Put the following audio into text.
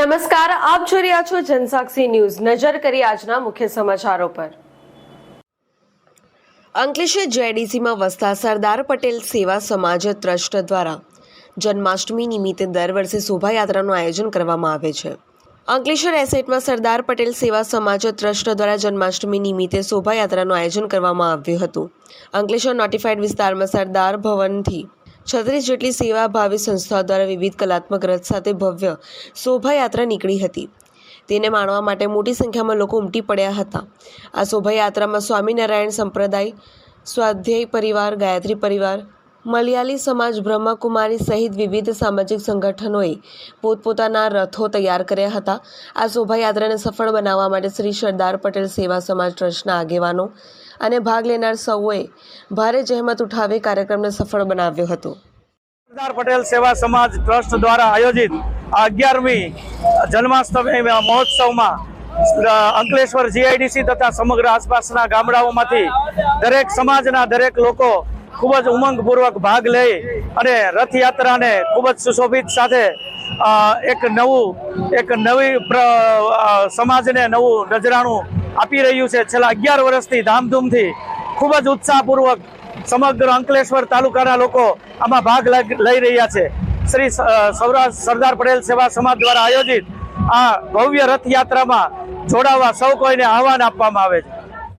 નમસ્કાર, આપ જોઈ રહ્યા છો જનસાક્ષી ન્યૂઝ. નજર કરી આજના મુખ્ય સમાચારો પર. અંકલેશ્વર જેડીસીમાં વસતા સરદાર પટેલ સેવા સમાજ ટ્રસ્ટ દ્વારા જન્માષ્ટમી નિમિત્તે દર વર્ષે શોભાયાત્રાનું આયોજન કરવામાં આવે છે. અંકલેશ્વર એસેટમાં સરદાર પટેલ સેવા સમાજ ટ્રસ્ટ દ્વારા જન્માષ્ટમી નિમિત્તે શોભાયાત્રાનું આયોજન કરવામાં આવ્યું હતું. અંકલેશ્વર નોટિફાઈડ વિસ્તારમાં સરદાર ભવનથી છત્રીસ જેટલી સેવાભાવી સંસ્થાઓ દ્વારા વિવિધ કલાત્મક રથ સાથે ભવ્ય શોભાયાત્રા નીકળી હતી. તેને માણવા માટે મોટી સંખ્યામાં લોકો ઉમટી પડ્યા હતા. આ શોભાયાત્રામાં સ્વામિનારાયણ સંપ્રદાય, સ્વાધ્યાય પરિવાર, ગાયત્રી પરિવાર મલયાલી સમાજ બ્રહ્મકુમારી સહિત વિવિધ સામાજિક સંગઠનોએ પોતપોતાના રથો તૈયાર કર્યા હતા. આ શોભાયાત્રાને સફળ બનાવવા માટે શ્રી સરદાર પટેલ સેવા સમાજ ટ્રસ્ટના આગેવાનો અને ભાગ લેનાર સૌએ ભારે જહેમત ઉઠાવી કાર્યક્રમને સફળ બનાવ્યો હતો. સરદાર પટેલ સેવા સમાજ ટ્રસ્ટ દ્વારા આયોજિત અગિયારમી જન્માષ્ટમી મહોત્સવમાં અંકલેશ્વર જીઆઈડીસી તથા સમગ્ર આસપાસના ગામડાઓમાંથી દરેક સમાજના દરેક લોકો ખૂબ જ ઉમંગપૂર્વક ભાગ લઈ અને રથયાત્રાને ખૂબ જ સુશોભિત સાથે એક નવું, એક નવી સમાજને નવું નજરાણું આપી રહ્યું છે. છેલ્લા અગિયાર વર્ષથી ધામધૂમથી ખૂબ જ ઉત્સાહપૂર્વક સમગ્ર અંકલેશ્વર તાલુકાના લોકો આમાં ભાગ લઈ રહ્યા છે. શ્રી સૌરાષ્ટ્ર સરદાર પટેલ સેવા સમાજ દ્વારા આયોજિત આ ભવ્ય રથયાત્રામાં જોડાવા સૌ કોઈને આહવાન આપવામાં આવે છે.